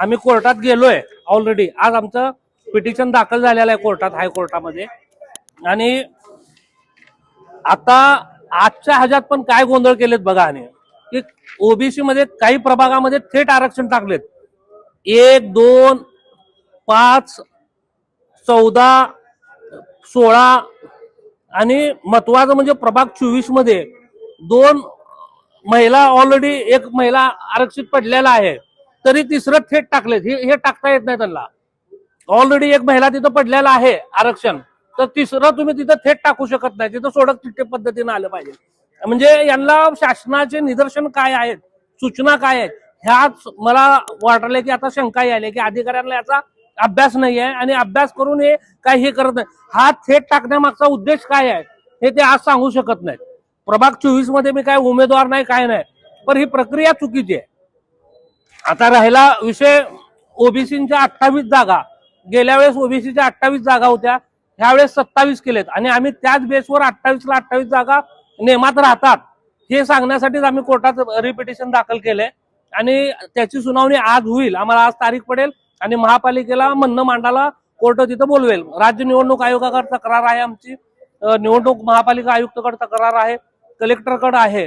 आम्ही कोर्टात गेलोय ऑलरेडी आज आमचं पिटिशन दाखल झालेलं आहे कोर्टात हायकोर्टामध्ये. आणि आता आजच्या ह्याच्यात पण काय गोंधळ केलेत बघा आणि. की ओबीसी मध्ये काही प्रभागामध्ये थेट आरक्षण टाकलेत. एक दोन पाच चौदा सोळा आणि महत्वाचं म्हणजे प्रभाग चोवीसमध्ये दोन महिला ऑलरेडी एक महिला आरक्षित पडलेला आहे. तरी तिसरं थेट टाकलेत. हे हे टाकता येत नाही त्यांना. ऑलरेडी एक महिला तिथं पडलेला आहे आरक्षण. तर तिसरं तुम्ही तिथं थेट टाकू शकत नाही. तिथं सोडत तिथे पद्धतीने आलं पाहिजे. म्हणजे यांना शासनाचे निदर्शन काय आहेत सूचना काय आहेत ह्याच मला वाटले की आता शंका यायला की अधिकाऱ्यांना याचा अभ्यास नाही आहे आणि अभ्यास करून हे काही हे करत नाही. हा थेट टाकण्यामागचा उद्देश काय आहे हे ते आज सांगू शकत नाहीत. प्रभाग चोवीसमध्ये मी काय उमेदवार नाही काय नाही. पण ही प्रक्रिया चुकीची आहे. आता राहिला विषय ओबीसीच्या अठ्ठावीस जागा. गेल्या वेळेस ओबीसीच्या अठ्ठावीस जागा होत्या. ह्यावेळेस सत्तावीस केलेत. आणि आम्ही त्याच बेसवर अठ्ठावीसला अठ्ठावीस जागा नेमात राहतात. हे सांगण्यासाठीच आम्ही कोर्टात रिपिटिशन दाखल केलंय. आणि त्याची सुनावणी आज होईल. आम्हाला आज तारीख पडेल. आणि महापालिकेला म्हणणं मांडायला कोर्ट तिथं बोलवेल. राज्य निवडणूक आयोगाकडे तक्रार आहे आमची. निवडणूक महापालिका आयुक्तकडे तक्रार आहे. कलेक्टरकडे आहे.